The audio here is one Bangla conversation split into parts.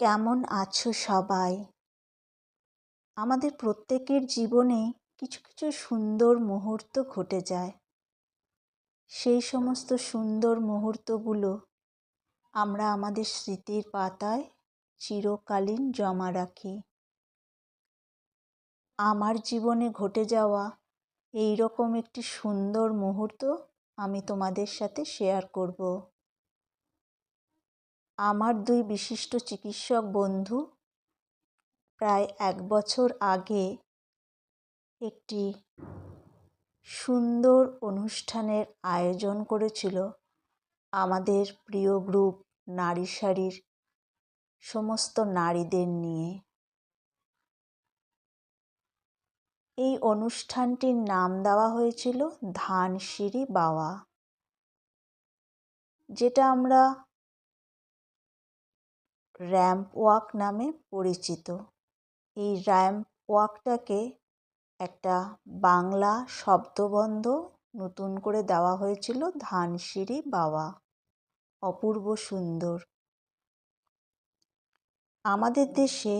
কেমন আছো সবাই? আমাদের প্রত্যেকের জীবনে কিছু কিছু সুন্দর মুহূর্ত ঘটে যায়। সেই সমস্ত সুন্দর মুহূর্তগুলো আমরা আমাদের স্মৃতির পাতায় চিরকালীন জমা রাখি। আমার জীবনে ঘটে যাওয়া এই রকম একটি সুন্দর মুহূর্ত আমি তোমাদের সাথে শেয়ার করব। আমার দুই বিশিষ্ট চিকিৎসক বন্ধু প্রায় এক বছর আগে একটি সুন্দর অনুষ্ঠানের আয়োজন করেছিল। আমাদের প্রিয় গ্রুপ নারী শাড়ির সমস্ত নারীদের নিয়ে। এই অনুষ্ঠানটির নাম দেওয়া হয়েছিল ধানসিঁড়ি বাওয়া। যেটা আমরা র্যাম্প ওয়াক নামে পরিচিত। এই র্যাম্প ওয়াকটাকে একটা বাংলা শব্দবন্ধ নতুন করে দেওয়া হয়েছিল ধানসিঁড়ি বাওয়া। অপূর্ব সুন্দর। আমাদের দেশে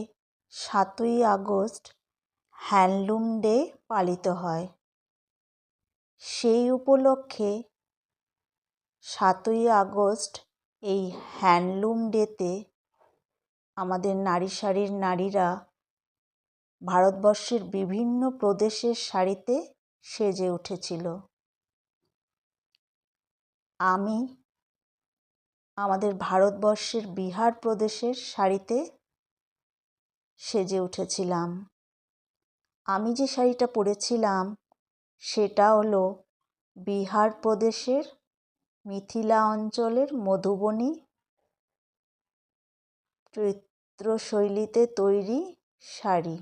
সাতই আগস্ট হ্যান্ডলুম ডে পালিত হয়। সেই উপলক্ষে সাতই আগস্ট এই হ্যান্ডলুম ডেতে আমাদের নারী শাড়ির নারীরা ভারতবর্ষের বিভিন্ন প্রদেশের শাড়িতে সেজে উঠেছিল। আমি আমাদের ভারতবর্ষের বিহার প্রদেশের শাড়িতে সেজে উঠেছিলাম। আমি যে শাড়িটা পরেছিলাম, সেটা হলো বিহার প্রদেশের মিথিলা অঞ্চলের মধুবনী চিত্রশৈলীতে তৈরি শাড়ি।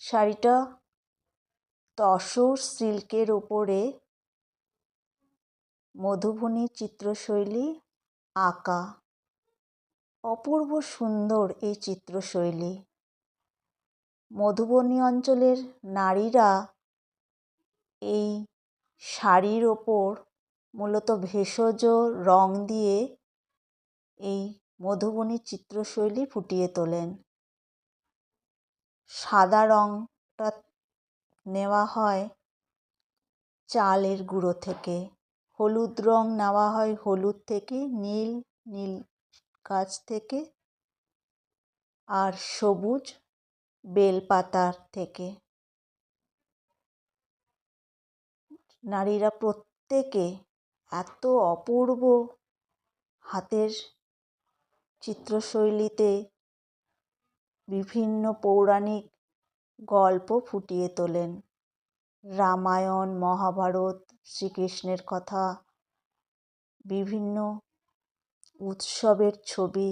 শাড়িটা তসর সিল্কের ওপরে মধুবনী চিত্রশৈলী আঁকা। অপূর্ব সুন্দর এই চিত্রশৈলী। মধুবনী অঞ্চলের নারীরা এই শাড়ির ওপর মূলত ভেষজ রং দিয়ে এই মধুবনী চিত্রশৈলী ফুটিয়ে তোলেন। সাদা রংটা নেওয়া হয় চালের গুঁড়ো থেকে। হলুদ রং নেওয়া হয় হলুদ থেকে, নীল নীল গাছ থেকে আর সবুজ বেলপাতার থেকে। নারীরা প্রত্যেকে এত অপূর্ব হাতের চিত্রশৈলীতে বিভিন্ন পৌরাণিক গল্প ফুটিয়ে তোলেন। রামায়ণ, মহাভারত, শ্রীকৃষ্ণের কথা, বিভিন্ন উৎসবের ছবি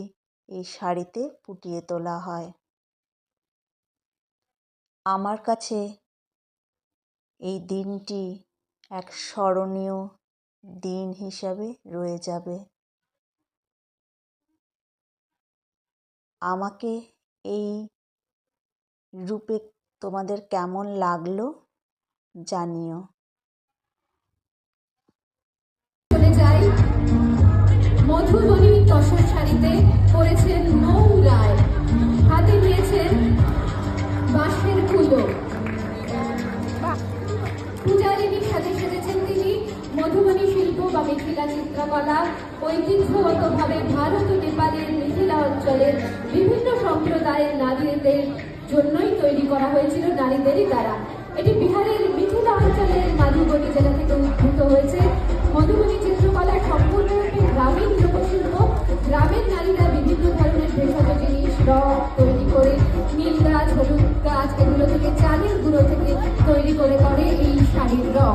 এই শাড়িতে ফুটিয়ে তোলা হয়। আমার কাছে এই দিনটি এক স্মরণীয় দিন হিসাবে রয়ে যাবে। আমাকে এই রূপে তোমাদের কেমন লাগল জানিও। চলে মধুবনী তসর শাড়িতে পরেছেন মৌ রায়। হাতে নিয়েছেন বাঁশের কুলো। পূজারিনী সাজে সেজেছেন তিনি মধুবনী শিল্প বা মিথিলা চিত্রকলা, ঐতিহ্যগতভাবে ভারত নারীদের জন্যই তৈরি করা হয়েছিল নারীদেরই দ্বারা। এটি বিহারের মিথিলা অঞ্চলের মাধুবনী জেলা থেকে উদ্ভূত হয়েছে। মধুবনী চিত্রকলা সম্পূর্ণরূপে গ্রামীণ লোকশিল্প। গ্রামের নারীরা বিভিন্ন ধরনের ভেষজ জিনিস, রং তৈরি করে নীল গাছ, হলুদ গাছ, এগুলো থেকে চালের গুঁড়ো থেকে তৈরি করে করে এই শাড়ির রং।